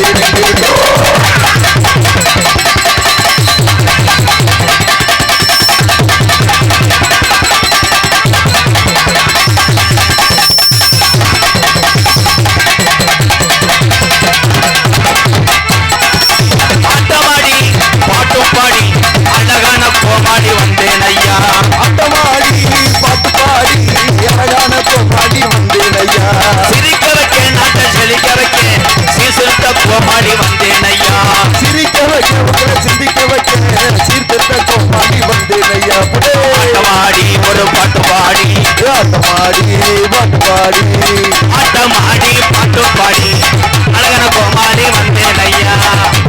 Thank you. ஆட்டமாடி பாட்டு பாடி ஆட்டமாடி பாட்டு பாடி அழகான கோமாடி வந்தேன் ஐயா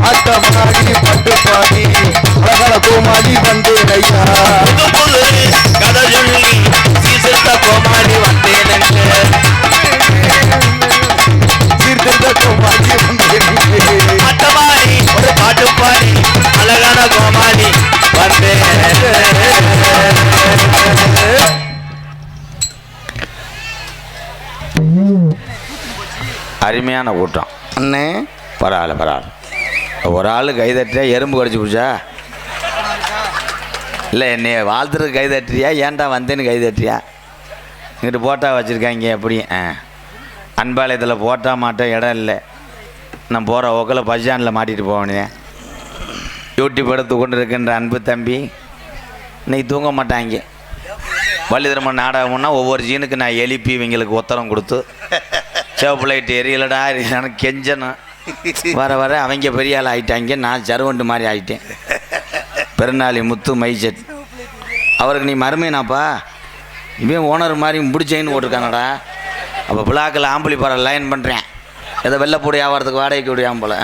ஆட்டமாடி பாட்டு பாடி அழகான கோமாடி வந்தேன் ஐயா புது கதை சொல்லி சீசிருத்த கோமாடி வந்தேன் சீர்திருத்த கோமாடி வந்தேன் ஆட்டமாடி ஒரு பாட்டு பாடி அழகான கோமாளி வந்தேன் அருமையான கூட்டம் அண்ணே. பரவாயில்ல பரவாயில்ல. ஒரு ஆள் கை தட்டியா எறும்பு கடிச்சு பிடிச்சா? இல்லை என்னை வாழ்த்துறதுக்கு கை தட்டுறியா? ஏன்டா வந்தேன்னு கை தட்டுறியா? இங்கிட்டு போட்டா வச்சுருக்காங்க எப்படி? ஆ. அன்பாலயத்தில் போட்டா மாட்டேன் இடம் இல்லை. நான் போகிற ஒக்கில் பஸ் ஸ்டாண்டில் மாட்டிட்டு போவேனே யூடியூப் எடுத்து கொண்டு இருக்கின்ற அன்பு தம்பி இன்னைக்கு தூங்க மாட்டாங்க. வள்ளிதரம நாடகம்னா ஒவ்வொரு ஜீனுக்கு நான் எழுப்பி இவங்களுக்கு உத்தரம் கொடுத்து சிவப்பு எரியலடா எனக்கு கெஞ்சணும் வர வர அவங்க பெரிய ஆள் ஆகிட்டாங்க நான் சருவண்டு மாதிரி ஆயிட்டேன். பெருநாளி முத்து மைசெட். அவருக்கு நீ மருமையினாப்பா இவன் ஓனர் மாதிரி முடிச்சேன்னு போட்டிருக்கானடா. அப்போ பிளாக்கில் ஆம்பளி பாறை லைன் பண்ணுறேன் ஏதோ வெள்ளைப்பூடி வியாபாரத்துக்கு வாடகைக்கு விடியாம போல.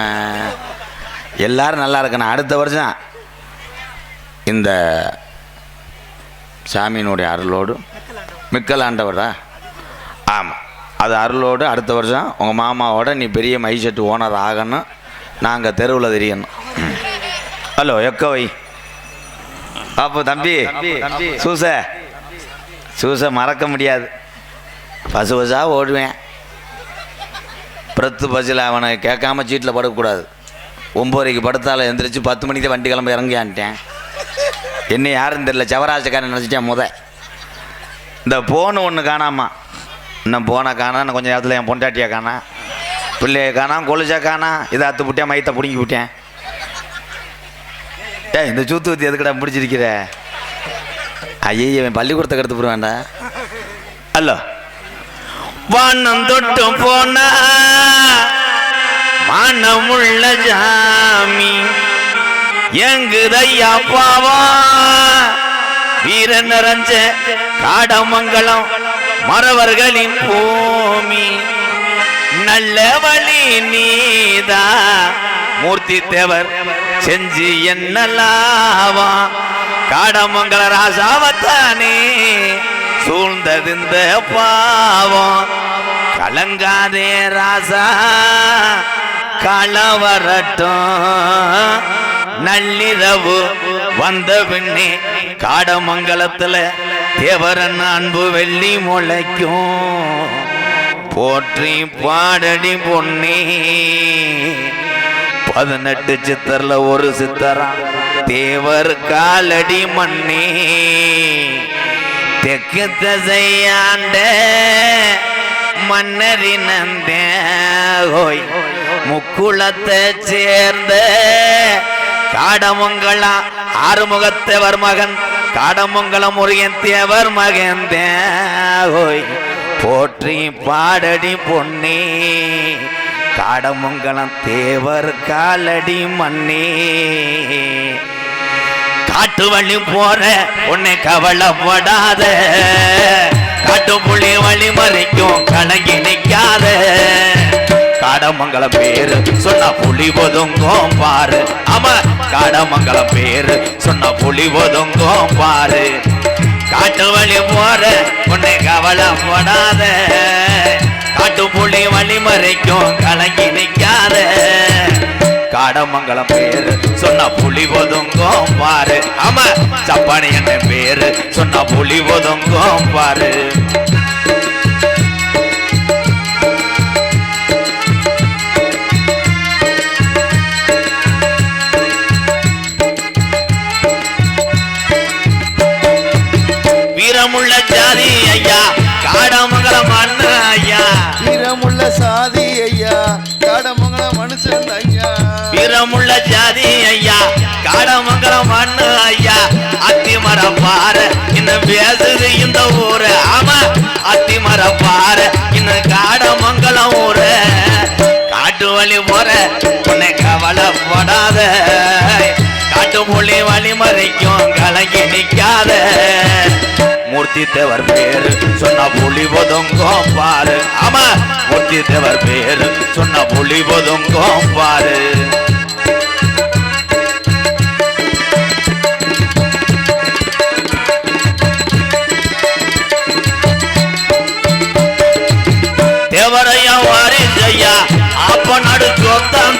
எல்லோரும் நல்லா இருக்கணும். அடுத்த வருஷம் இந்த சாமியினுடைய அருளோடு மிக்கலாண்டவரா? ஆமாம் அது அருளோடு அடுத்த வருஷம் உங்கள் மாமாவோட நீ பெரிய மைசெட்டு ஓனர் ஆகணும். நாங்கள் தெருவில் தெரியணும். ஹலோ எக்க வை அப்போ தம்பி. சூச. சூச மறக்க முடியாது. பசு பசாக ஓடுவேன். பிரத்து பஸ்ஸில் அவனை கேட்காம சீட்டில் படக்கூடாது ஒம்போதைக்கு படுத்தால எந்திரிச்சு பத்து மணிக்கு வண்டி கிளம்ப இறங்கியான்ட்டேன் என்ன யாருன்னு தெரியல ஜவராஜக்காரன் நினச்சிட்டேன் முத. இந்த போன் ஒன்று காணாமா? இன்னும் போனை காணா இன்னும் கொஞ்சம் நேரத்தில் என் பொண்டாட்டியை காணா. பிள்ளைய காணா கொலிச்சா காணா இதை அத்து விட்டேன் மைத்தை பிடுங்கி விட்டேன். ஏய் இந்த சூத்து ஊத்தி எதுக்கடா பிடிச்சிருக்கிற ஐயே இவன் பள்ளிக்கூடத்தை கெடுத்து போடுவேன்டா அல்லோ. வானம் தொட்டு போனா மானமுள்ள ஜாமி. எங்குதையா பாவா. வீர நிறைஞ்ச காடமங்கலம் மறவர்களின் பூமி. நல்ல வழி நீதா. மூர்த்தி தேவர் செஞ்சு என்னலாவா காடமங்கல ராசாவத்தானே சூழ்ந்தது இந்த பாவம். கலங்காதே ராசா களவரட்டும் நள்ளிரவு வந்த பின்னே காடமங்கலத்துல தேவரன் அன்பு வெள்ளி முளைக்கும். போற்றி பாடடி பொன்னே. பதினெட்டு சித்தர்ல ஒரு சித்தரா தேவர் காலடி மண்ணே தெற்கு திசையாண்ட மன்னரினந்த ஹோய் முக்குளத்தை சேர்ந்த காடமங்கலம் ஆறுமுகத்தேவர் மகன் காடமங்கலம் முருகன் தேவர் மகன் தேய் போற்றி பாடடி பொன்னே காடமங்கலம் தேவர் காலடி மண்ணே காட்டு வழி போற உன்னை கவலைப்படாத காட்டு புள்ளி வழி மறைக்கும் கணங்கி நிற்காத காடமங்கலம் பேரு சொன்ன புலி ஒதுங்கும் பாரு. ஆமா காடமங்கலம் பேரு சொன்ன புலி ஒதுங்கும் பாரு. காட்டு வழி போற உன்னை கவலைப்படாத காட்டு புலி வழி மறைக்கும் கலங்கி நிற்காத காடமங்கலம் பேரு சொன்ன புலி ஒதுங்கும் பாரு. ஆமா சப்பானி என்ன பேரு சொன்ன புலி ஒதுங்கும் பாரு. சாதி ஐயா காடமங்கல மண்ணு ஐயா. வீரமுள்ள சாதி ஐயா காடமங்கல மனுஷன் ஐயா. வீரமுள்ள சாதி ஐயா காடமங்கல மண்ணு ஐயா. அத்திமர பாரு இன்னும் பேசுது இந்த ஊரு. ஆமா அத்திமர பாரு இன்னும் காடமங்கலம் ஊரு. காட்டு வழி போற உன்னை கவலைப்படாத. காட்டு மொழி வழிமறைக்கும் கலங்கி நிற்காத மூர்த்தி தேவர் பேரு. சொன்ன புலி ஒதுங்கும் பாரு. ஆமா மூர்த்தி தேவர் பேரு. சொன்ன புலி ஒதுங்கும் பாரு. தேவரையா வாரிசையா அப்ப நடு சொத்தம்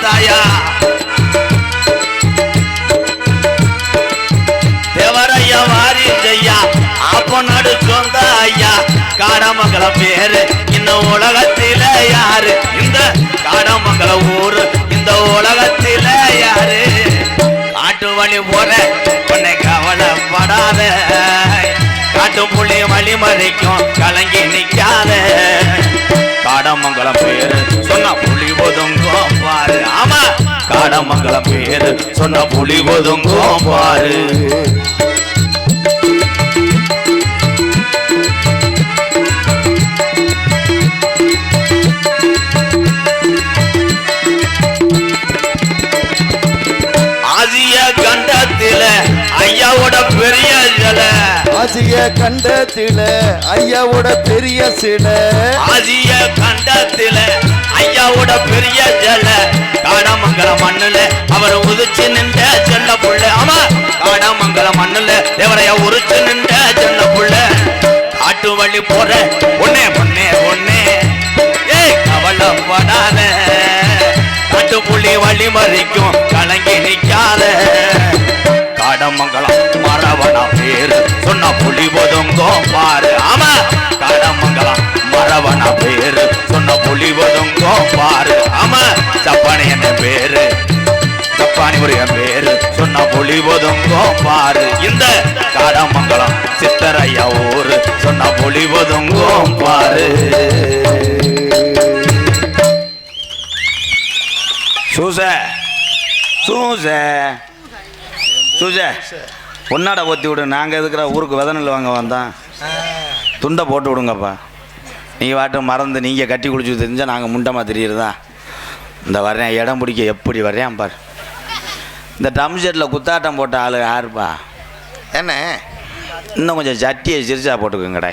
காடமங்கலம் பேரு இந்த உலகத்தில யாரு? இந்த காடமங்கல ஊரு. இந்த உலகத்தில யாரு? காட்டு வழி போற உன்னை கவலைப்படாத. காட்டு புள்ளி வழி மறைக்கும் கலங்கி நிற்காத காடமங்கலம் பேரு சொன்ன புலி ஒதுங்கும் பாரு. ஆமா காடமங்கலம் பேரு சொன்ன புலி ஒதுங்கும் பாரு. ஐயாவோட பெரிய சிலை. ஆசிய கண்டத்தில ஐயாவோட பெரிய சிலை. ஆசிய கண்டத்தில ஐயாவோட பெரிய ஜல காடாமங்கல மண்ணுல அவர் உதிச்சு நின்ற செல்ல புள்ள. ஆமா காடாமங்கல மண்ணுல தேவரையா உரிச்சு நின்ற செல்ல புள்ள. காட்டு வழி போற ஒன்னே பொண்ணே ஒன்னே ஏய் கவலைப்படாத காட்டு புள்ளி வழி மறிக்கும் கலங்கி நிக்காத. கடமங்கலம் மரவன பேரு. சொன்ன புலி ஒதுங்கோ பாரு. ஆமா கடமங்கலம் மரவன பேரு. சொன்ன புலி ஒதுங்கோ பாரு. ஆமா சப்பானி என்ன பேரு? சப்பானி ஒரு என் பேரு. சொன்ன புலி ஒதுங்கோ பாரு. இந்த கடமங்கலம் சித்தரையா ஊரு. சொன்ன புலி ஒதுங்கோ பாரு. சூச சூச. சூச பொன்னாடை ஒத்தி விடு. நாங்கள் இருக்கிற ஊருக்கு வித நெல் வாங்க வந்தோம்? துண்டை போட்டு விடுங்கப்பா. நீ வாட்டு மறந்து நீங்கள் கட்டி குடிச்சு தெரிஞ்சால் நாங்கள் முண்டமாக தெரியுறதா? இந்த வர்றேன் இடம் பிடிக்க எப்படி வர்றேன் பாரு. இந்த ட்ரம் செட்டில் குத்தாட்டம் போட்ட ஆளு யாருப்பா? என்ன? இன்னும் கொஞ்சம் சட்டியை சிரிச்சா போட்டுக்கோங்கடா.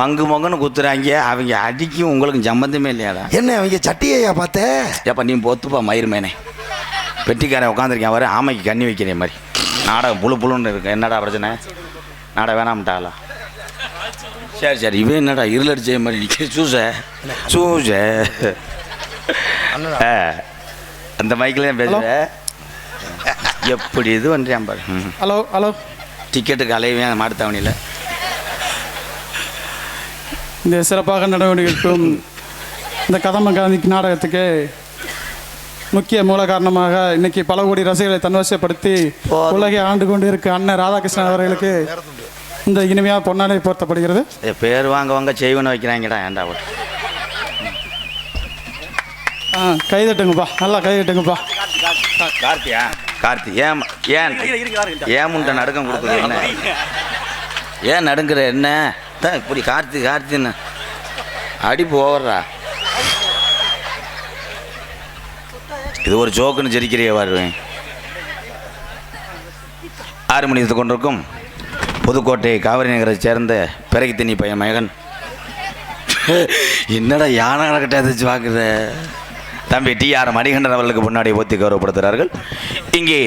மங்கு மங்குன்னு குத்துறாங்க அவங்க அடிக்கும் உங்களுக்கு சம்மந்தமே இல்லையாடா. என்ன அவங்க சட்டியையா பார்த்த? ஏப்பா நீ பொத்துப்பா மயிர் மேனே. பெட்டிக்காரன் உட்காந்துருக்கேன் வர ஆமைக்கு கண்ணி வைக்கிறேன் மாதிரி. நாடகம் புழு புழுன்னு இருக்கு. என்னடா பிரச்சனை? நாடகம் வேணாம்ட்டாளா? சரி சரி. இவன் என்னடா இருளடிச்ச மாதிரி நிற்க சூச. சூச. அந்த மைக்கில் தான் எப்படி இது பண்ணுறேன் பாரு. Hello hello. டிக்கெட்டுக்கு அலைவேன் மாட்டுத்தாவணியில் இந்த சிறப்பாக நடவடிக்கைக்கும் இந்த கதம்ப காந்தி நாடகத்துக்கு முக்கிய மூல காரணமாக இன்னைக்கு பல கோடி ரசிகர்களை தன்வசப்படுத்தி. உலகை ஆண்டு கொண்டு இருக்க அண்ணன் ராதாகிருஷ்ணன் அவர்களுக்கு இந்த இனிமையாக பொன்னாடை போர்த்தப்படுகிறது. பேர் வாங்க வாங்க செய்வன வைக்கிறாங்கடா ஏன்டா போட்டு. ஆ கைதட்டுங்கப்பா நல்லா கைதட்டுங்கப்பா கார்த்தியா? கார்த்தி ஏன் ஏன் ஏன் முண்டை நடுக்கம் கொடுக்குது என்ன? ஏன் நடுங்குற என்ன? தான் இப்படி கார்த்தி கார்த்தின்னு. அடிப்பு ஓவர்றா இது ஒரு ஜோக்குன்னு ஜெரிக்கிறிய வருவேன் ஆறு மணி கொண்டிருக்கும். புதுக்கோட்டை காவிரி நகரை சேர்ந்த பிறகு பையன் மகன். என்னடா யானை கட்ட எதிர்த்து பார்க்குற? தம்பி டி ஆர் மணிகண்டன் அவர்களுக்கு முன்னாடி ஓத்தி கௌரவப்படுத்துகிறார்கள். இங்கே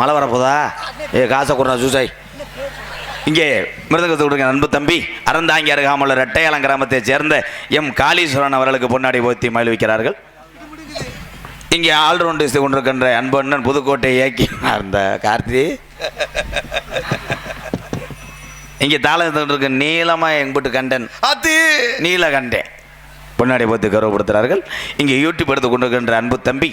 மழை வரப்போதா? ஏ காசை கொடுறா சூசாய். இங்கே மிருதகத்தை கொடுங்க அன்பு தம்பி. அறந்தாங்கி அருகாமல் ரெட்டையாளம் கிராமத்தைச் சேர்ந்த எம் காளீஸ்வரன் அவர்களுக்கு பொன்னாடி போத்தி மகிழ்விக்கிறார்கள் இங்கே ஆல்ரவுண்டு செய்து கொண்டிருக்கின்ற அன்பு அண்ணன் புதுக்கோட்டை இயக்கி அந்த கார்த்தி. இங்கே தாளத்தில் இருக்க நீளமாக எங்கிட்டு கண்டன். அது நீலகண்டே பொன்னாடி பார்த்து கௌரவப்படுத்துகிறார்கள். இங்கே யூடியூப் எடுத்து கொண்டிருக்கின்ற அன்பு தம்பி.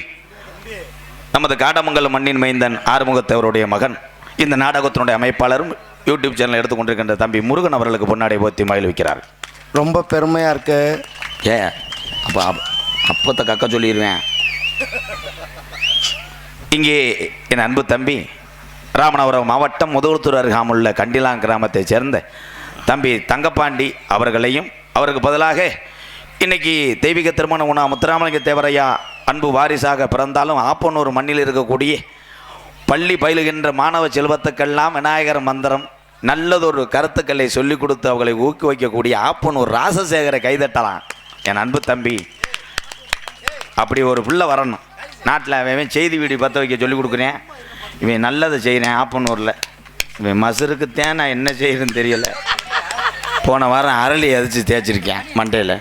நமது காடமங்கலம் மண்ணின் மைந்தன் ஆறுமுகத்தவருடைய மகன். இந்த நாடகத்தினுடைய அமைப்பாளரும் யூடியூப் சேனல் எடுத்து கொண்டிருக்கின்ற தம்பி முருகன் அவர்களுக்கு பொன்னாடை போத்தி மகிழ்விக்கிறார் ரொம்ப பெருமையாக இருக்கு. ஏ அப்போ அப் அப்பத்தை கக்க சொல்லிடுவேன். இங்கே என் அன்பு தம்பி ராமநாதபுரம் மாவட்டம் முதுகுளத்தூர் அருகாமுள்ள கண்டிலாங் கிராமத்தைச் சேர்ந்த தம்பி தங்கப்பாண்டி அவர்களையும் அவருக்கு பதிலாக இன்னைக்கு தெய்வீக திருமண உணா முத்துராமலிங்க தேவரையா அன்பு வாரிசாக பிறந்தாலும் ஆப்பனூர் மண்ணில் இருக்கக்கூடிய பள்ளி பயிலுகின்ற மாணவ செல்வத்துக்கெல்லாம் விநாயகர் மந்திரம் நல்லதொரு கருத்துக்களை சொல்லிக் கொடுத்து அவர்களை ஊக்குவிக்கக்கூடிய ஆப்பனூர் ராசசேகரை கைதட்டலாம். என் அன்பு தம்பி அப்படி ஒரு பிள்ளை வரணும். நாட்டில் அவன் செய்தி வீடியோ பற்ற வைக்க சொல்லி கொடுக்குறேன். இவன் நல்லதை செய்கிறேன் ஆப்பனூரில். இவன் மசுருக்குத்தான் நான் என்ன செய்யறேன்னு தெரியல. போன வாரம் அரளி எதிச்சு தேய்ச்சிருக்கேன் மண்டையில்.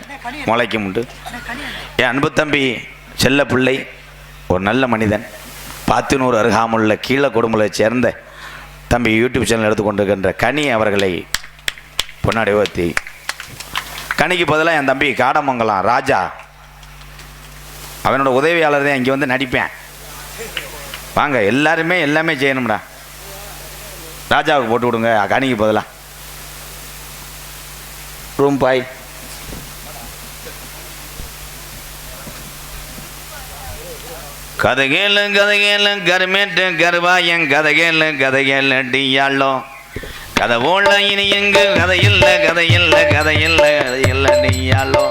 முளைக்கும் உண்டு என் அன்பு தம்பி செல்ல பிள்ளை ஒரு நல்ல மனிதன். பாத்தினூர் அருகாமுள்ள கீழே குடும்பத்தை சேர்ந்த தம்பி யூடியூப் சேனல் எடுத்துக்கொண்டிருக்கின்ற கனி அவர்களை பொன்னாடி ஓத்தி கனிக்கு பதிலாக என் தம்பி காடமங்கலம் ராஜா அவனோட உதவியாளர் தான் இங்கே வந்து நடிப்பேன். வாங்க எல்லாருமே எல்லாமே செய்யணும்டா. ராஜாவுக்கு போட்டு விடுங்க கணிக்கு பதிலாக ரூம் பாய் கதைகேலும் கதைகேலும் கருமேட்டு கருவாயன் கதைகேலும் கதைகேலும் டீயாளோ கதை போல இனி எங்கு கதையில்ல கதையில்ல கதையில்ல கதையில்ல டீயாளோ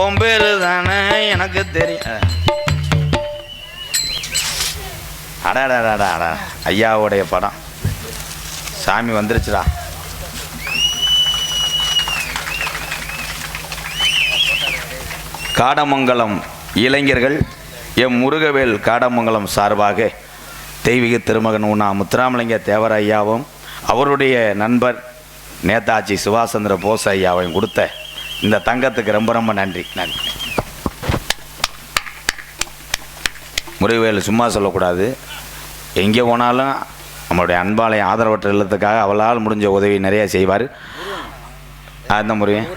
உன் பேரு தானே எனக்கு தெரியும் அடாடாடாடா அடா ஐயாவுடைய படம். சாமி வந்துருச்சுடா. காடமங்கலம் இளைஞர்கள் எம் முருகவேல் காடமங்கலம் சார்பாக தெய்வீக திருமகன் உண்ணா முத்துராமலிங்க தேவர் ஐயாவும் அவருடைய நண்பர் நேதாஜி சுபாஷ் சந்திர போஸ் ஐயாவையும் கொடுத்த இந்த தங்கத்துக்கு ரொம்ப ரொம்ப நன்றி நன்றி. முருகவேல் சும்மா சொல்லக்கூடாது. எங்கே போனாலும் நம்மளுடைய அன்பாலயம் ஆதரவற்ற இல்லத்துக்காக அவளால் முடிஞ்ச உதவி நிறைய செய்வார். அந்த முருகன்.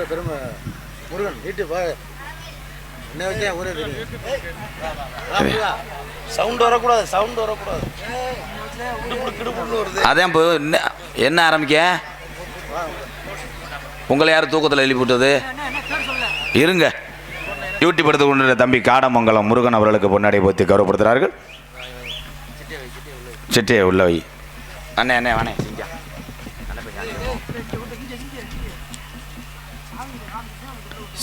சவுண்ட் வரக்கூடாது சவுண்ட் வரக்கூடாது. அதான் இப்போ என்ன ஆரம்பிக்க? உங்களை யார் தூக்கத்தில் எழுப்பி விட்டது? இருங்க. யூடியூப் எடுத்து கொண்டு தம்பி காடமங்கலம் முருகன் அவர்களுக்கு பொன்னாடி போத்தி கௌரவப்படுத்துகிறார்கள். சிட்டியை உள்ள வை. அண்ணே அண்ணே அண்ணே சிங்கா.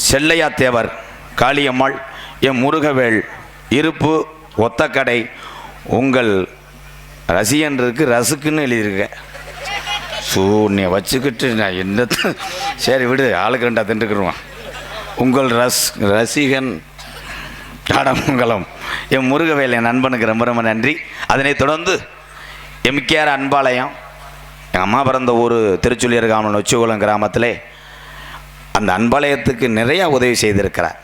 செல்லையா தேவர் காளியம்மாள் எம் முருகவேள் இருப்பு ஒத்தக்கடை உங்கள் ரசிகன் இருக்கு ரசுக்குன்னு எழுதியிருக்கேன். சூன்ய வச்சுக்கிட்டு நான் என்ன சரி விடு ஆளுக்கு ரெண்டா தின்றுக்குருவான் உங்கள் ரஸ் ரசிகன் காடமங்கலம் என் முருகவேல் என் நண்பனுக்கு ரொம்ப ரொம்ப நன்றி. அதனைத் தொடர்ந்து எம்கேஆர் அன்பாலயம் எங்கள் அம்மா பிறந்த ஊர் திருச்சுழி காமன் நொச்சிகுளம் கிராமத்தில் அந்த அன்பாலயத்துக்கு நிறையா உதவி செய்திருக்கிறார்.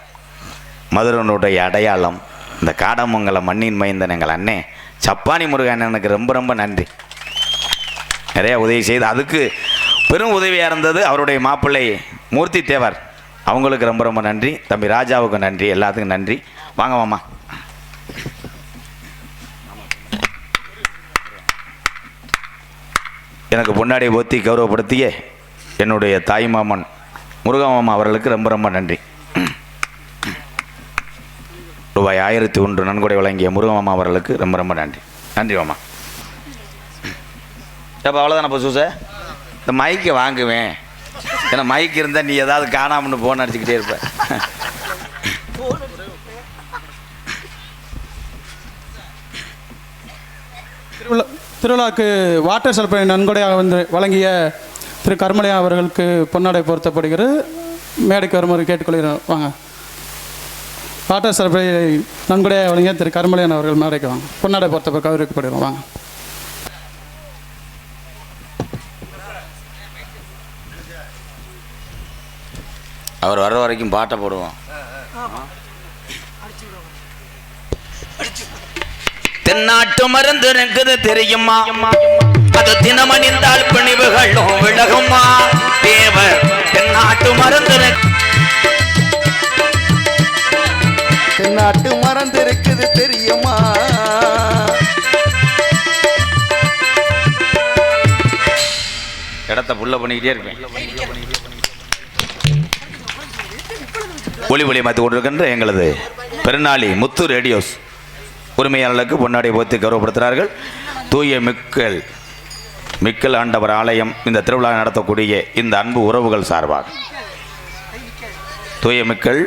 மதுரனுடைய அடையாளம் இந்த காடமங்கலம் மண்ணின் மைந்தன் எங்கள் அண்ணே சப்பானி முருகன் எனக்கு ரொம்ப ரொம்ப நன்றி. நிறையா உதவி செய்து அதுக்கு பெரும் உதவியாக இருந்தது அவருடைய மாப்பிள்ளை மூர்த்தி தேவர். அவங்களுக்கு ரொம்ப ரொம்ப நன்றி. தம்பி ராஜாவுக்கு நன்றி. எல்லாத்துக்கும் நன்றி. வாங்க மாமா. எனக்கு பொன்னாடி போத்தி கௌரவப்படுத்திய என்னுடைய தாய் மாமன் முருகமாமா அவர்களுக்கு ரொம்ப ரொம்ப நன்றி. ரூபாய் ஆயிரத்தி ஒன்று நன்கொடை வழங்கிய முருகமாமா அவர்களுக்கு ரொம்ப ரொம்ப நன்றி. நன்றி மாமா. அப்போ அவ்வளோதானே பசு சார் இந்த மைக்கை வாங்குவேன். ஏன்னா மைக் இருந்தால் நீ ஏதாவது காணாமன்னு போன் அடிச்சுக்கிட்டே இருப்ப. திருவிழா திருவிழாக்கு வாட்டர் சப்ளை நன்கொடையாக வந்து வழங்கிய திரு கருமலையா அவர்களுக்கு பொன்னாடை பொருத்தப்படுகிறது. மேடைக்கு வருமாறு கேட்டுக்கொள்கிறோம் வாங்க. வாட்டர் சப்ளை நன்கொடையாக வழங்கிய திரு கருமலையன் அவர்கள் மேடைக்கு வாங்க. பொன்னாடை பொருத்த கௌரவிக்கப்படுகிறோம் வாங்க. அவர் வர வரைக்கும் பாட்டை போடுவோம். தென்னாட்டு மருந்து இருக்குது தெரியுமா? அது தினமணிந்தால் பிணிவுகளும் விலகுமா? தேவர் தென்னாட்டு மருந்து. தென்னாட்டு மறந்து இருக்குது தெரியுமா? இடத்த புள்ள பண்ணிக்கிட்டே இருப்பேன் ஒளி ஒளியமாத்து கொண்டிருக்கின்ற எங்களது பெருநாளி முத்து ரேடியோஸ் உரிமையாளர்களுக்கு பொன்னாடை போத்தி கௌரவப்படுத்துகிறார்கள். தூய மிக்கல் மிக்கல் ஆண்டவர் ஆலயம் இந்த திருவிழா நடத்தக்கூடிய இந்த அன்பு உறவுகள் சார்பாக. தூய மிக்கல்.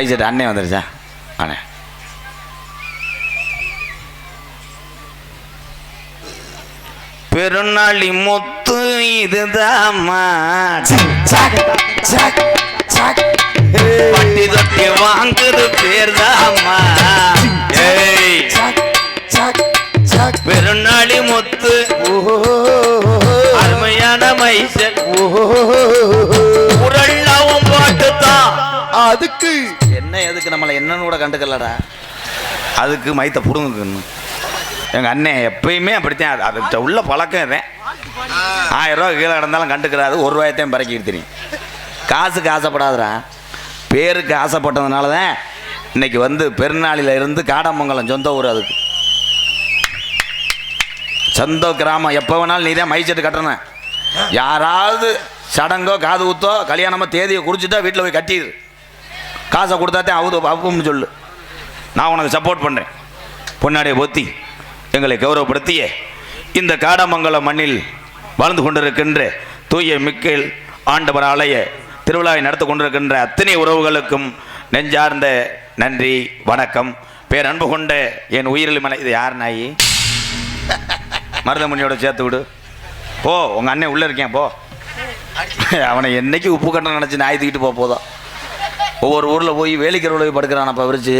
ஐசட் அண்ணே வந்துருச்சா? அண்ணே. பெருநாளி முத்து இதுதாம்மா வாங்குது பேர்தாம்மா. ஏய். பெருநாளி முத்து. அருமையான மைசல் உரள்ளாவும் பாட்டுத்தான். அதுக்கு. என்ன எதுக்கு நம்மளை என்னன்னு கூட கண்டுக்கலடா. அதுக்கு மைத்த புடுங்குன்னு எங்கள் அண்ணன் எப்பயுமே அப்படித்தான். அது உள்ள பழக்கம் இதேன் ஆயிரம் ரூபா கீழே கிடந்தாலும் கண்டுக்கிறாது. ஒரு ரூபாயத்தையும் பறக்கிட்டு தெரியும் காசுக்கு ஆசைப்படாதடா பேருக்கு ஆசைப்பட்டதுனால தான் இன்னைக்கு வந்து பெருநாளில் இருந்து காடமங்கலம் சொந்த ஊர் அதுக்கு. சொந்த கிராமம். எப்போ வேணாலும் நீ தான் மைச்சட்டு கட்டணும். யாராவது சடங்கோ காது ஊத்தோ கல்யாணமோ தேதியை குறிச்சிட்டா வீட்டில் போய் கட்டிடு காசை கொடுத்தாத்தே அவுது அவுப்புன்னு சொல்லு. நான் உனக்கு சப்போர்ட் பண்ணுறேன் பொன்னாடியை பொத்தி எங்களை கௌரவப்படுத்திய இந்த காடமங்கலம் மண்ணில் வாழ்ந்து கொண்டிருக்கின்ற தூய மிக்கேல் ஆண்டவர் ஆலய திருவிழாவை நடத்தி கொண்டிருக்கின்ற அத்தனை உறவுகளுக்கும் நெஞ்சார்ந்த நன்றி வணக்கம். பேரன்பு கொண்ட என் உயிரில் மலை இது யார் நாயி? மருதமணியோட சேர்த்து விடு. போ உங்கள் அண்ணன் உள்ளே இருக்கேன் போ. அவனை என்னைக்கு உப்பு கட்டம் நினச்சி நாய் தூக்கிட்டு போக போதும். ஒவ்வொரு ஊரில் போய் வேலிக்கிற போய் படுக்கிறானப்பா விரிச்சு.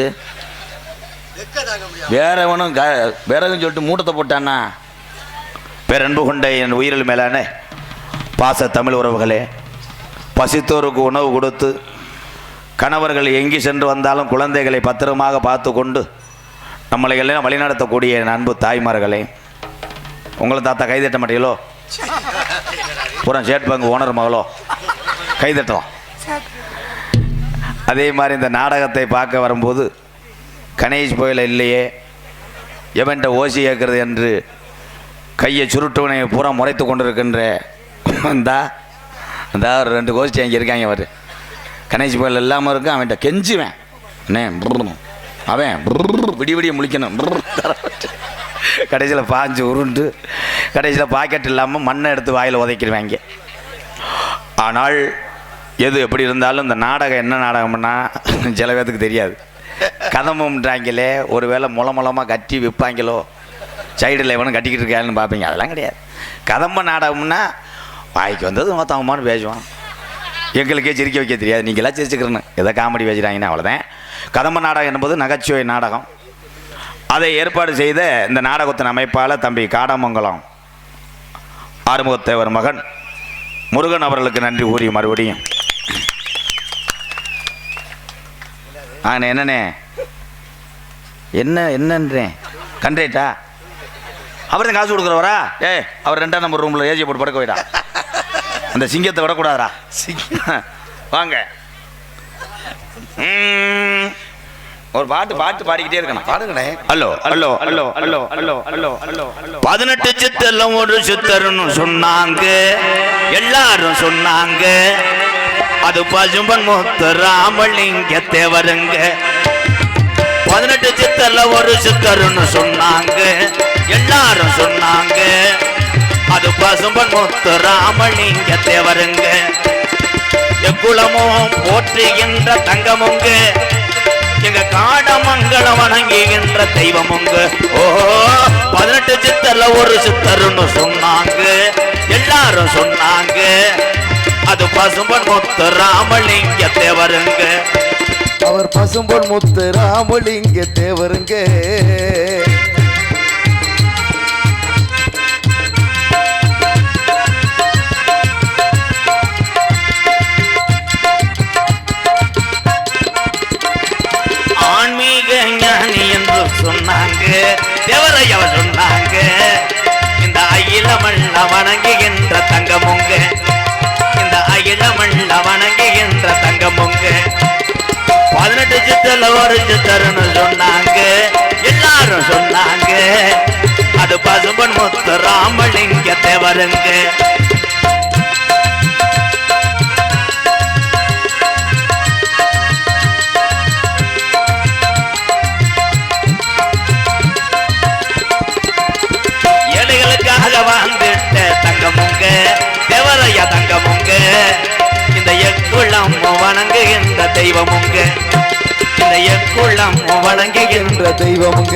வேற எவனும் க வேறவன் சொல்லிட்டு மூட்டத்தை போட்டானா பேரன்பு கொண்ட என் உயிரில் மேலான பாச தமிழ் உறவுகளே பசித்தோருக்கு உணவு கொடுத்து கணவர்கள் எங்கே சென்று வந்தாலும் குழந்தைகளை பத்திரமாக பார்த்து கொண்டு நம்மளை எல்லாம் வழிநடத்தக்கூடிய அன்பு தாய்மார்களே. உங்களை தாத்தா கைதட்ட மாட்டீங்களோ? பூரா ஸ்டேட் பங்கு ஓனர் மகளோ? கைதட்டலாம் அதே மாதிரி இந்த நாடகத்தை பார்க்க வரும்போது கணேஷ் போயில இல்லையே எவன்ட்ட ஓசி ஏற்கிறது என்று கையை சுருட்டுவனை பூரா முறைத்து கொண்டிருக்கின்ற வந்தா அந்த ஒரு ரெண்டு கோஷ்டி அங்கே இருக்காங்க அவர் கணேஷ் போயில் இல்லாமல் இருக்கும் அவன்கிட்ட கெஞ்சுவேன். அண்ணே அவன் brrr, விடிய விடிய முழிக்கணும். கடைசியில் பாஞ்சு உருண்டு. கடைசியில் பாக்கெட் இல்லாமல் மண்ணை எடுத்து வாயில் உதைக்கிடுவாங்க ஆனால் எது எப்படி இருந்தாலும் இந்த நாடகம் என்ன நாடகம்னா சில பேர்த்துக்கு தெரியாது. கதம்பம்ன்றாங்களே ஒருவேளை முள முளமாக கட்டி விற்பாங்களோ? சைடில் எவனும் கட்டிக்கிட்டு இருக்காங்கன்னு பார்ப்பீங்க. அதெல்லாம் கிடையாது. கதம்ப நாடகம்னா வாய்க்கு வந்தது மொத்தமானு பேசுவான் எங்களுக்கே சிரிக்க வைக்க தெரியாது. நீங்களாம் சிரிச்சுக்கிறேன்னு. எதை காமெடி பேசுகிறாங்கன்னா அவ்வளோதான் கதம்ப நாடகம் என்பது நகைச்சுவை நாடகம். அதை ஏற்பாடு செய்த இந்த நாடகத்தின் அமைப்பாளர் தம்பி காடமங்கலம். ஆறுமுகத்தேவர் மகன். முருகன் அவர்களுக்கு நன்றி கூறி மறுபடியும். ஆண்ணே என்னண்ணே? என்ன என்னன்றேன் கண்டேட்டா அவர் தான் காசு கொடுக்குறவரா? ஏ அவர் ரெண்டாம் நம்பர் ரூமில் ஏஜி போட்டு படுக்க வைடா அந்த சிங்கத்தை விடக்கூடாதா வாங்க. ம். ஒரு பாட்டு பாட்டு பாடிக்கிட்டே இருக்கணும். பாடுங்கண்ணே. Hello hello hello hello hello hello hello பதினெட்டு சித்தெல்லாம் ஒரு சித்தர்னு சொன்னாங்க. எல்லாரும் சொன்னாங்க. அது பசும்பன் முத்து ராமலிங்க தேவருங்க பதினெட்டு சித்தர்ல ஒரு சித்தர்னு சொன்னாங்க. எல்லாரும் சொன்னாங்க. அது பசும்பன் முத்து ராமலிங்க தேவருங்க. எக்குளமும் போற்றுகின்ற தங்கமுங்க. எங்க காடமங்கலம் வணங்குகின்ற தெய்வமுங்க. ஓஹோ பதினெட்டு சித்தர்ல ஒரு சித்தர்னு சொன்னாங்க. எல்லாரும் சொன்னாங்க. அது பசும்பன் முத்து ராமலிங்க தேவருங்க. அவர் பசும்பொன் முத்து ராமலிங்க தேவருங்க. தேவரையவ சொன்னாங்க? இந்த அயில மண்ண வணங்குகின்ற தங்கமுங்க. இந்த அயில மண்ண வணங்குகின்ற தங்கமுங்க. பதினெட்டு சித்தல ஒரு சித்தர்னு சொன்னாங்க. எல்லாரும் சொன்னாங்க. அது பசும்பன் முத்து ராமலிங்க தேவருங்க. எக்குள்ளம் வணங்குகின்ற தெய்வமுங்க. இந்த எக்குள்ளம் வணங்குகின்ற தெய்வமுங்க.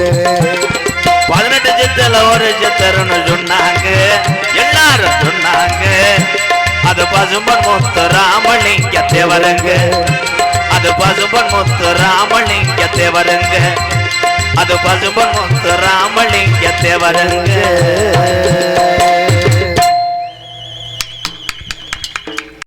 பதினெட்டு சித்தல ஒரு சித்தருன்னு சொன்னாங்க. எல்லாரும் சொன்னாங்க. அது பசும்பன் முத்து ராமலிங்க தேவருங்க. அது பசும்பன் முத்து ராமலிங்க தேவருங்க. அது பசும்பன் முத்து ராமலிங்க தேவருங்க.